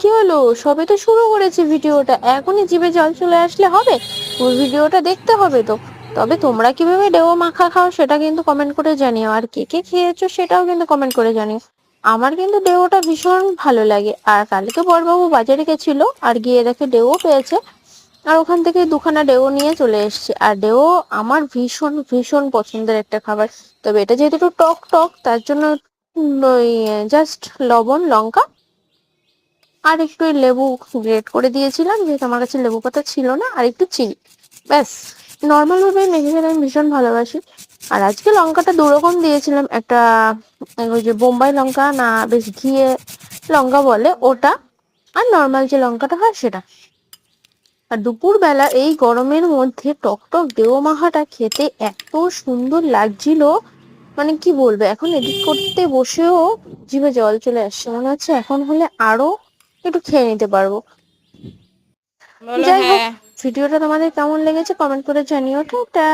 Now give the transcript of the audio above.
কি হলো? সবে তো শুরু করেছে ভিডিওটা। এখনই জিভে জল চলে আসলে হবে। ওই ভিডিওটা দেখতে হবে তো। তবে তোমরা কীভাবে ডেও মাখা খাও সেটা কিন্তু কমেন্ট করে জানিও। আর কে কে খেয়েছো সেটাও কিন্তু কমেন্ট করে জানিও। আমার কিন্তু ডেওটা ভীষণ ভালো লাগে। আর কালকে বড়বাবু বাজারে গেছিল আর গিয়ে দেখে ডেও পেয়েছে। আর ওখান থেকে দুখানা ডেও নিয়ে চলে এসেছে। আর ডেও আমার ভীষণ ভীষণ পছন্দের একটা খাবার। তবে এটা যেহেতু একটু টক টক, তার জন্য জাস্ট লবণ, লঙ্কা আর একটু লেবু গ্রেট করে দিয়েছিলাম, যেহেতু আমার কাছে লেবু পাতা ছিল না, আর একটু চিনি। ব্যাস নর্মাল ভাবে খেতে আমি ভীষণ ভালোবাসি। আর আজকে লঙ্কাটা দুরকম দিয়েছিলাম, একটা ওই যে বোম্বাই লঙ্কা না বেশ ঘিয়ে লঙ্কা বলে, ওটা। আর নর্মাল যে লঙ্কাটা হয় সেটা। আর দুপুর বেলা এই গরমের মধ্যে টক টক দেও মাখাটা খেতে এত সুন্দর লাগছিল। মানে কি বলব, এখন এডিট করতে বসেও জিভে জল চলে আসছে। মনে হচ্ছে এখন হলে আরও একটু খেয়ে নিতে পারব। যাই হোক হ্যাঁ। ভিডিওটা তোমাদের কেমন লেগেছে কমেন্ট করে জানিও। টাটা!